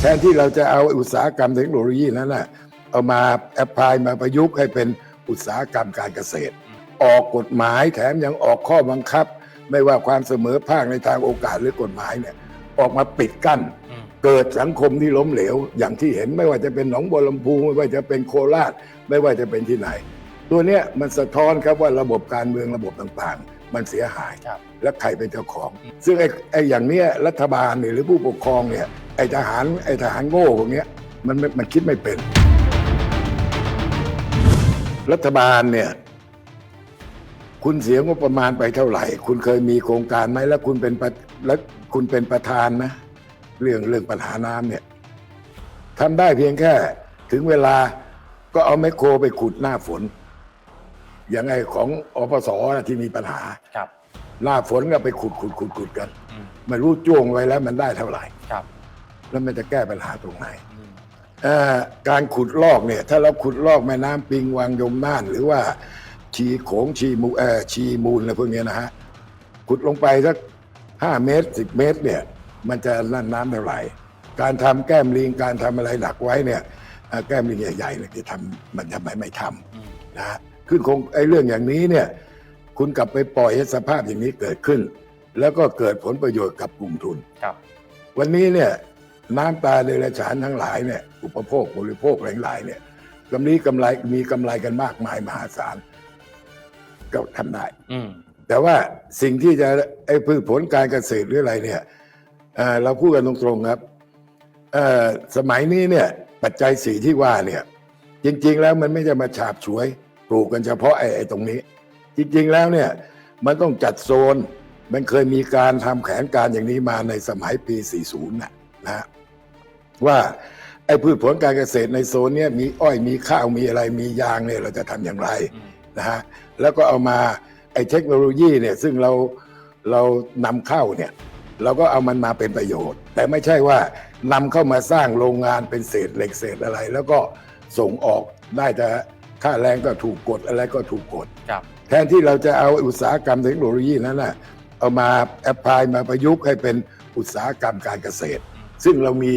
แทนที่เราจะเอาอุตสาหกรรมเทคโนโลยีนั้นนะเอามาแอพพลายมาประยุกต์ให้เป็นอุตสาหกรรมการเกษตร ออกกฎหมายแถมยังออกข้อบังคับ ไม่ว่าความเสมอภาคในทางโอกาสหรือกฎหมายเนี่ยออกมาปิดกั้น เกิดสังคมที่ล้มเหลว อย่างที่เห็นไม่ว่าจะเป็นหนองบัวลำพูไม่ว่าจะเป็นโคราช ไม่ว่าจะเป็นที่ไหน ตัวเนี้ยมันสะท้อนครับว่าระบบการเมืองระบบต่างๆ มันเสียหาย ครับ และใครเป็นเจ้าของ ซึ่งไอ้ไอ้อย่างเนี้ยรัฐบาลเนี่ยหรือผู้ปกครองเนี่ยไอ้ทหารไอ้ทหารโง่พวกเนี้ยมันไม่มันคิดไม่เป็น รัฐบาลเนี่ย คุณเสียงบประมาณไปเท่าไหร่ คุณเคยมีโครงการไหมแล้วคุณเป็นประแล้วคุณเป็นประธานนะเรื่องเรื่องปัญหาน้ำเนี่ยทำได้เพียงแค่ ถึงเวลาก็เอาแมคโครไปขุดหน้าฝน อย่างไงของอปสนะที่มีปัญหาครับ หน้าฝนก็ไปขุดขุดขุดขุดกันอืม ไม่รู้จ้วงไว้แล้วมันได้เท่าไหร่ ครับแล้วมันจะแก้ปัญหาตรงไหนอืมเอ่อการขุดลอกเนี่ย ถ้าเราขุดลอกแม่น้ำปิงวังยมน่าน หรือว่าชีโขงชีมูเอ่อชีมูลอะไรพวกเนี้ยนะฮะขุดลงไปสักห้าเมตรสิบเมตรเนี่ย มันจะนั่นน้ำเท่าไหร่การทำแก้มลิงการทำอะไรหลักไว้เนี่ยเอ่อแก้มลิงใหญ่ๆเนี่ยจะทำมันทำไมไม่ทำ อืม นะฮะ คือคงไอ้เรื่องอย่างนี้เนี่ย คุณกลับไปปล่อยให้สภาพอย่างนี้เกิดขึ้น แล้วก็เกิดผลประโยชน์กับกลุ่มทุน ครับ วันนี้เนี่ยน้ำตาเดรัจฉานทั้งหลายเนี่ยอุปโภคบริโภคหลายๆเนี่ยกำนี้กำไรมีกำไรกันมากมายมหาศาลก็ทำได้ อืม แต่ว่าสิ่งที่จะไอ้พืชผลการเกษตรหรืออะไรเนี่ยเอ่อเราพูดกันตรงๆครับเอ่อสมัยนี้เนี่ยปัจจัยสีที่ว่าเนี่ยจริง ๆ แล้วมันไม่จะมาฉาบฉวย ปลูกกันเฉพาะไอ้ไอ้ตรงนี้ จริงๆแล้วเนี่ยมันต้องจัดโซน มันเคยมีการทำแผนการอย่างนี้มาในสมัยปี 40นะนะฮะว่าไอ้พืชผลการเกษตรในโซนเนี้ยมีอ้อยมีข้าวมีอะไรมียางเนี่ยเราจะทำอย่างไรนะฮะแล้วก็เอามาไอ้เทคโนโลยีเนี่ยซึ่งเราเรานำเข้าเนี่ยเราก็เอามันมาเป็นประโยชน์ แต่ไม่ใช่ว่านำเข้ามาสร้างโรงงานเป็นเศษเหล็กเศษอะไร แล้วก็ส่งออกได้แต่ ค่าแรงก็ถูกกดอะไรก็ถูกกด ครับ แทนที่เราจะเอาอุตสาหกรรมเทคโนโลยีนั้นนะเอามาแอพพลายมาประยุกต์ให้เป็นอุตสาหกรรมการเกษตร ซึ่งเรามี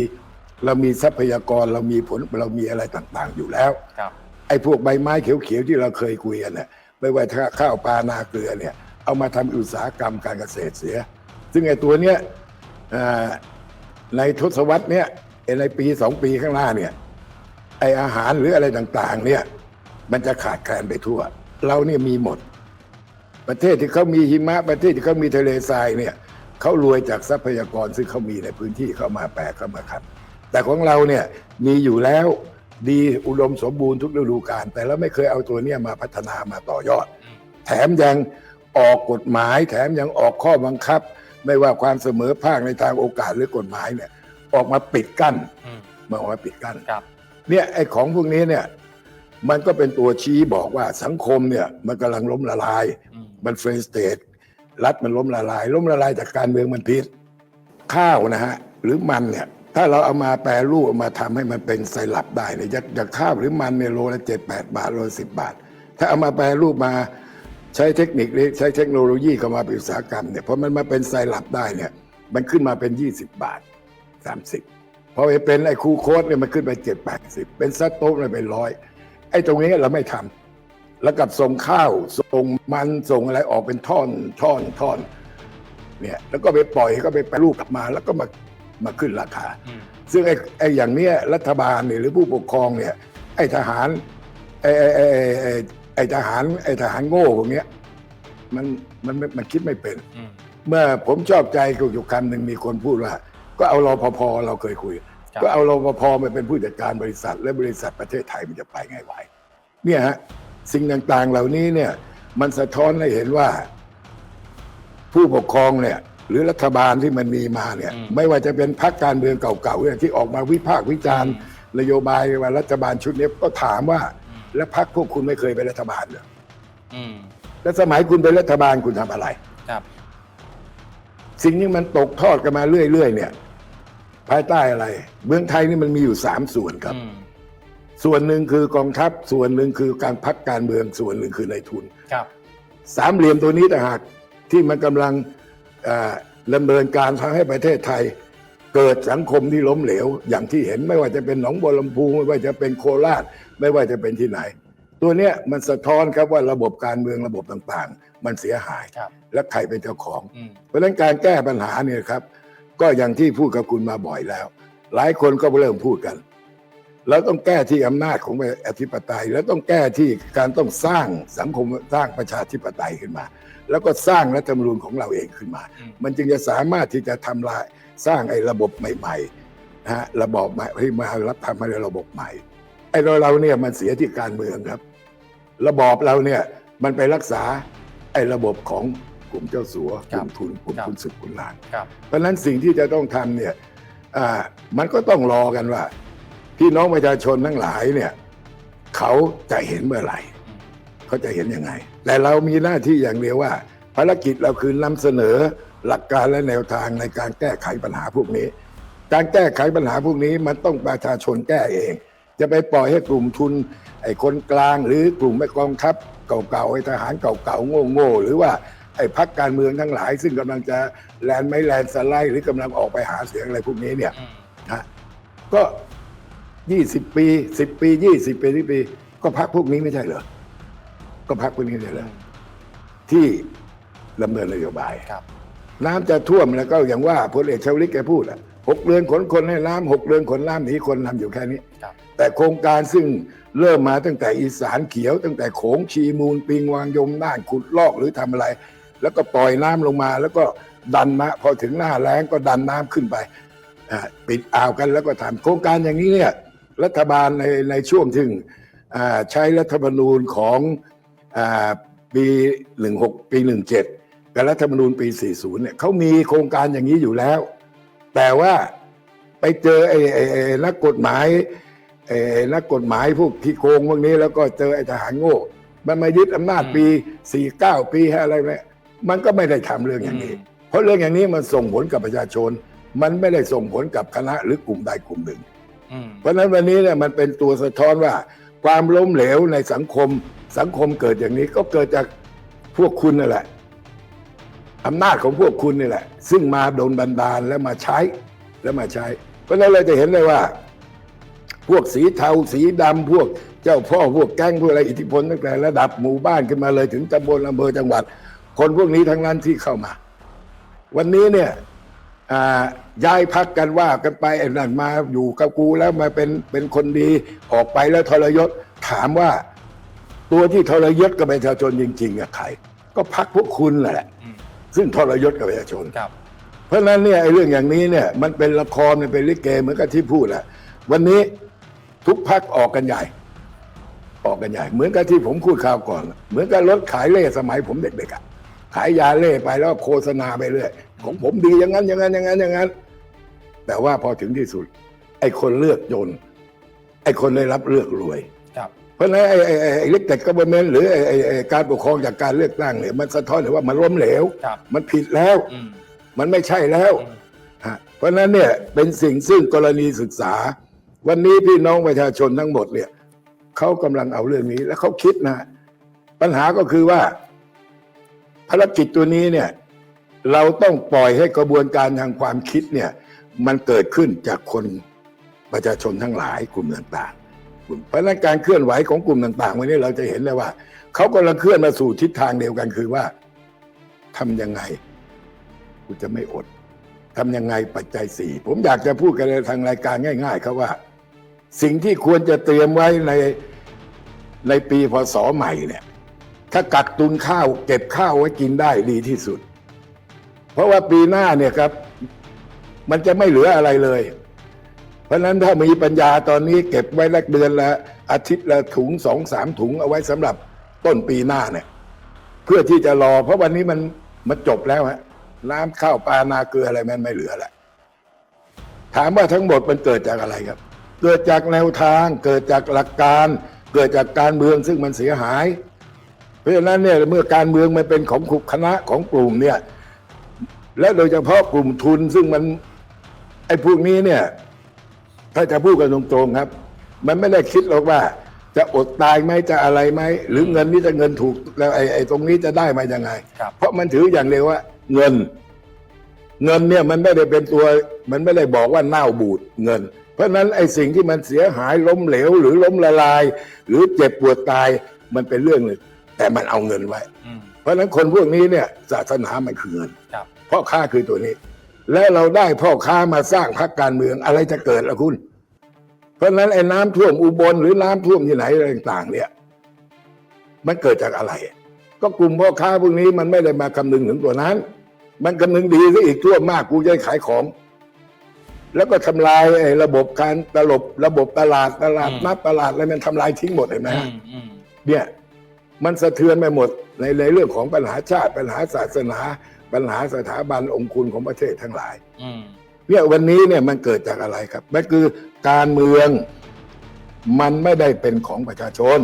เรามีทรัพยากรเรามีผลเรามีอะไรต่างๆ อยู่แล้ว ครับ ไอ้พวกใบไม้เขียวๆที่เราเคยคุยกันเนี่ยไม่ว่าถ้าข้าวปลานาเกลือเนี่ยเอามาทำอุตสาหกรรมการเกษตรเสีย ซึ่งไอ้ตัวเนี้ยอ่าในทศวรรษเนี้ยไอ้ในปีสองปีข้างหน้าเนี่ยไอ้อาหารหรืออะไรต่างๆ เนี่ย มันจะขาดแคลนไปทั่ว เราเนี่ยมีหมด ประเทศที่เขามีหิมะ ประเทศที่เขามีทะเลทรายเนี่ยเขารวยจากทรัพยากรซึ่งเขามีในพื้นที่เขามาแปลเข้ามาครับ แต่ของเราเนี่ยมีอยู่แล้วดีอุดมสมบูรณ์ทุกฤดูกาลแต่เราไม่เคยเอาตัวเนี้ยมาพัฒนามาต่อยอดอืมแถมยังออกกฎหมาย แถมยังออกข้อบังคับ ไม่ว่าความเสมอภาคในทางโอกาสหรือกฎหมายเนี่ย ออกมาปิดกั้นอืมมาออกมาปิดกั้นครับเนี่ยไอ้ของพวกนี้เนี่ย มันก็เป็นตัวชี้บอกว่าสังคมเนี่ยมันกำลังล้มละลายอืมมันเฟรนสเตทรัฐมันล้มละลาย ล้มละลายจากการเมืองมันพิษ ข้าวนะฮะ หรือมันเนี่ย ถ้าเราเอามาแปรรูปเอามาทำให้มันเป็นไซรัปได้เนี่ยจากจากข้าวหรือมันเนี่ยโลละเจ็ดแปดบาทโลละสิบบาท ถ้าเอามาแปรรูปมาใช้เทคนิคหรือใช้เทคโนโลยีเข้ามาเป็นอุตสาหกรรมเนี่ยพอมันมาเป็นไซรัปได้เนี่ยมันขึ้นมาเป็น 20 บาท 30พอไปเป็นไอ้คูโคดเนี่ยมันขึ้นไปเจ็ดแปดสิบเป็นซัตโต๊ะเลยเป็นร้อย ไอ้ตรงนี้เราไม่ทำแล้วกับส่งข้าวส่งมันส่งอะไรออกเป็นท่อนท่อนท่อนเนี่ยแล้วก็ไปปล่อยก็ไปแปรรูปกลับมา แล้วก็มามาขึ้นราคาอืมซึ่งไอ้ไอ้อย่างเนี้ยรัฐบาลเนี่ยหรือผู้ปกครองเนี่ย ไอ้ทหารไอ้ไอ้ไอ้ไอ้ไอ้ไอ้ทหารไอ้ทหารโง่พวกเนี้ยมันมันมันมันคิดไม่เป็นอืมเมื่อผมชอบใจกับอยู่คำหนึ่งมีคนพูดว่า ก็เอารอพพเราเคยคุยครับ ก็เอารอพพมาเป็นผู้จัดการบริษัท และบริษัทประเทศไทยมันจะไปไงไหวเนี่ยฮะสิ่งต่างๆเหล่านี้เนี่ยมันสะท้อนให้เห็นว่า ผู้ปกครองเนี่ย หรือรัฐบาลที่มันมีมาเนี่ยอืมไม่ว่าจะเป็นพรรคการเมืองเก่าๆเนี่ยที่ออกมาวิพากษ์วิจารณ์นโยบายว่ารัฐบาลชุดนี้ก็ถามว่า แล้วพรรคพวกคุณไม่เคยเป็นรัฐบาลเหรออืมแล้วสมัยคุณเป็นรัฐบาลคุณทำอะไร ครับ สิ่งนี้มันตกทอดกันมาเรื่อยๆเนี่ย ภายใต้อะไร เมืองไทยนี่มันมีอยู่สามส่วนครับ อืม ส่วนหนึ่งคือกองทัพ ส่วนหนึ่งคือการพักการเมือง ส่วนหนึ่งคือในายทุน ครับ สามเหลี่ยมตัวนี้ต่างหากที่มันกำลังเอ่อดำเนินการทำให้ประเทศไทย เกิดสังคมที่ล้มเหลว อย่างที่เห็นไม่ว่าจะเป็นหนองบัวลำพูไม่ว่าจะเป็นโคราช ไม่ว่าจะเป็นที่ไหน ตัวเนี้ยมันสะท้อนครับว่าระบบการเมืองระบบต่างๆ มันเสียหาย ครับ และใครเป็นเจ้าของ อืม เพราะฉะนั้นการแก้ปัญหาเนี่ยครับ ก็อย่างที่พูดกับคุณมาบ่อยแล้ว หลายคนก็เริ่มพูดกัน แล้วต้องแก้ที่อำนาจของอธิปไตย แล้วต้องแก้ที่การต้องสร้างสังคมสร้างประชาธิปไตยขึ้นมา แล้วก็สร้างรัฐธรรมนูญของเราเองขึ้นมาอืมมันจึงจะสามารถที่จะทำลายสร้างไอ้ระบบใหม่ๆนะฮะระบอบใหม่ให้มารับทำให้ระบบใหม่ไอ้เราเราเนี่ยมันเสียที่การเมืองครับ ระบอบเราเนี่ยมันไปรักษาไอ้ระบบของ กลุ่มเจ้าสัวกครับลุ่มทุนกลุ่มครับทุนศึกคุณลานครับเพราะฉะนั้นสิ่งที่จะต้องทำเนี่ยอ่ามันก็ต้องรอกันว่า พี่น้องประชาชนทั้งหลายเนี่ยเขาจะเห็นเมื่อไหร่อืมเขาจะเห็นยังไง แต่เรามีหน้าที่อย่างเดียวว่า ภารกิจเราคือนำเสนอหลักการและแนวทางในการแก้ไขปัญหาพวกนี้ การแก้ไขปัญหาพวกนี้มันต้องประชาชนแก้เอง จะไปปล่อยให้กลุ่มทุนไอ้คนกลางหรือกลุ่มแม่กองทัพเก่าๆไอ้ทหารเก่าๆโง่ๆหรือว่า ไอ้พักการเมืองทั้งหลาย ซึ่งกำลังจะแลนไม่แลนสไลด์หรือกำลังออกไปหาเสียงอะไรพวกนี้เนี่ยอืมนะก็ยี่สิบปีสิบปียี่สิบปีที่ปี ก็พักพวกนี้ไม่ใช่เหรอ ก็พักพวกนี้ไม่ใช่เหรอที่ดำเนินนโยบาย ครับ น้ำจะท่วมแล้วก็อย่างว่าพลเอกชวลิตแกพูดอะหกเรือนขนคนให้น้ำหกเรือนขนน้ำหนีคนทำอยู่แค่นี้ ครับ แต่โครงการซึ่งเริ่มมาตั้งแต่อีสานเขียว ตั้งแต่โขงชีมูลปิงวางยมน่านขุดลอกหรือทำอะไร แล้วก็ปล่อยน้ำลงมา แล้วก็ดันมาพอถึงหน้าแล้งก็ดันน้ำขึ้นไปปิดอ่าวกันแล้วก็ทำโครงการอย่างนี้เนี่ยรัฐบาลในในช่วงที่อ่าใช้รัฐธรรมนูญของอปี 16 ปี 17 กับรัฐธรรมนูญปี 40 เนี่ยเขามีโครงการอย่างนี้อยู่แล้ว แต่ว่าไปเจอไอ้ไอ้ไอ้นักกฎหมายไอ้นักกฎหมายพวกที่โกงพวกนี้แล้วก็เจอไอ้ทหารโง่ มันมายึดอำนาจปี 49 ปีอะไรเนี่ย มันก็ไม่ได้ทำเรื่องอย่างนี้ เพราะเรื่องอย่างนี้มันส่งผลกับประชาชน มันไม่ได้ส่งผลกับคณะหรือกลุ่มใดกลุ่มหนึ่งอืมเพราะฉะนั้นวันนี้เนี่ยมันเป็นตัวสะท้อนว่า ความล้มเหลวในสังคม สังคมเกิดอย่างนี้ก็เกิดจากพวกคุณนั่นแหละอำนาจของพวกคุณนี่แหละ ซึ่งมาโดนบันดาลแล้วมาใช้แล้วมาใช้ เพราะฉะนั้นเราจะเห็นเลยว่า พวกสีเทาสีดำพวกเจ้าพ่อพวกแก๊งพวกอะไรอิทธิพลตั้งแต่ระดับหมู่บ้านขึ้นมาเลยถึงตำบลอำเภอจังหวัด คนพวกนี้ทั้งนั้นที่เข้ามา วันนี้เนี่ยอ่าย้ายพักกันว่ากันไปไอ้นั่นมาอยู่กับกูแล้วมาเป็นเป็นคนดีออกไปแล้วทรยศถามว่า ตัวที่ทรยศกับประชาชนจริงๆอะใครก็พักพวกคุณแหละอืมซึ่งทรยศกับประชาชนครับเพราะฉะนั้นเนี่ยไอ้เรื่องอย่างนี้เนี่ย มันเป็นละครมันเป็นลิเกเหมือนกับที่พูดแหละวันนี้ทุกพักออกกันใหญ่ ออกกันใหญ่ เหมือนกับที่ผมพูดข่าวก่อน เหมือนกับรถขายเล่สมัยผมเด็กๆอะ ขายยาเล่ไปแล้วโฆษณาไปเรื่อยของผมดีอย่างนั้นอย่างนั้นอย่างนั้นอย่างนั้น แต่ว่าพอถึงที่สุด ไอ้คนเลือกจน ไอ้คนได้รับเลือกรวยครับเพราะฉะนั้นไอ้ไอ้ไอ้ไอ้เล็กแต่กับบเมนหรือไอ้ไอ้ไอ้การปกครองจากการเลือกตั้งเนี่ยมันสะท้อนถึงว่ามันล้มเหลวครับมันผิดแล้วอืมมันไม่ใช่แล้วอืมฮะเพราะฉะนั้นเนี่ยเป็นสิ่งซึ่งกรณีศึกษา วันนี้พี่น้องประชาชนทั้งหมดเนี่ยเขากำลังเอาเรื่องนี้ แล้วเขาคิดนะ ปัญหาก็คือว่า ภารกิจตัวนี้เนี่ยเราต้องปล่อยให้กระบวนการทางความคิดเนี่ยมันเกิดขึ้นจากคนประชาชนทั้งหลายกลุ่มต่างๆกลุ่มเพราะนั้นการเคลื่อนไหวของกลุ่มต่างๆวันนี้เราจะเห็นเลยว่าเขากำลังเคลื่อนมาสู่ทิศทางเดียวกันคือว่าทำยังไงกูจะไม่อดทำยังไงปัจจัยสี่ผมอยากจะพูดกันในทางรายการง่าย ๆ ครับว่า สิ่งที่ควรจะเตรียมไว้ในในปีพศใหม่เนี่ย ถ้ากักตุนข้าว เก็บข้าวไว้กินได้ดีที่สุด เพราะว่าปีหน้าเนี่ยครับ มันจะไม่เหลืออะไรเลย เพราะฉะนั้นถ้ามีปัญญาตอนนี้เก็บไว้ละเดือนละอาทิตย์ละถุงสองสามถุงเอาไว้สำหรับต้นปีหน้าเนี่ย เพื่อที่จะรอ เพราะวันนี้มันมันจบแล้วฮะน้ำข้าวปลานาเกลืออะไรมันไม่เหลือแล้วถามว่าทั้งหมดมันเกิดจากอะไรครับ เกิดจากแนวทาง เกิดจากหลักการ เกิดจากการเมืองซึ่งมันเสียหาย เพราะฉะนั้นเนี่ยเมื่อการเมืองมันเป็นของขุคณะของกลุ่มเนี่ย และโดยเฉพาะกลุ่มทุนซึ่งมันไอ้พวกนี้เนี่ยถ้าจะพูดกันตรงๆครับ มันไม่ได้คิดหรอกว่า จะอดตายไหมจะอะไรไหมหรือเงินนี้จะเงินถูกแล้วไอ้ไอ้ตรงนี้จะได้มายังไง ครับเพราะมันถืออย่างเดียวว่า เงิน เงินเนี่ยมันไม่ได้เป็นตัว มันไม่ได้บอกว่าเน่าบูดเงิน เพราะฉะนั้นไอ้สิ่งที่มันเสียหายล้มเหลว หรือล้มละลาย หรือเจ็บปวดตายมันเป็นเรื่องหนึ่ง แต่มันเอาเงินไว้ อืม เพราะฉะนั้นคนพวกนี้เนี่ยศาสนามันคือเงินครับ พ่อค้าคือตัวนี้ และเราได้พ่อค้ามาสร้างพรรคการเมืองอะไรจะเกิดล่ะคุณ เพราะฉะนั้นไอ้น้ำท่วมอุบลหรือน้ำท่วมที่ไหนอะไรต่างๆ เนี่ย มันเกิดจากอะไร ก็กลุ่มพ่อค้าพวกนี้มันไม่ได้มาคำนึงถึงตัวนั้น มันคำนึงดีซะอีกท่วมมากกูจะได้ขายของ แล้วก็ทำลายไอ้ระบบการตลบระบบตลาดตลาดนัดตลาดอะไรมันทำลายทิ้งหมดเห็นไหมอืฮะ มอืมเนี่ย มันสะเทือนไปหมดในในเรื่องของปัญหาชาติปัญหาศาสนา ปัญหาสถาบันองค์คุณของประเทศทั้งหลายอืมเนี่ยวันนี้เนี่ยมันเกิดจากอะไรครับ มันคือการเมืองมันไม่ได้เป็นของประชาชน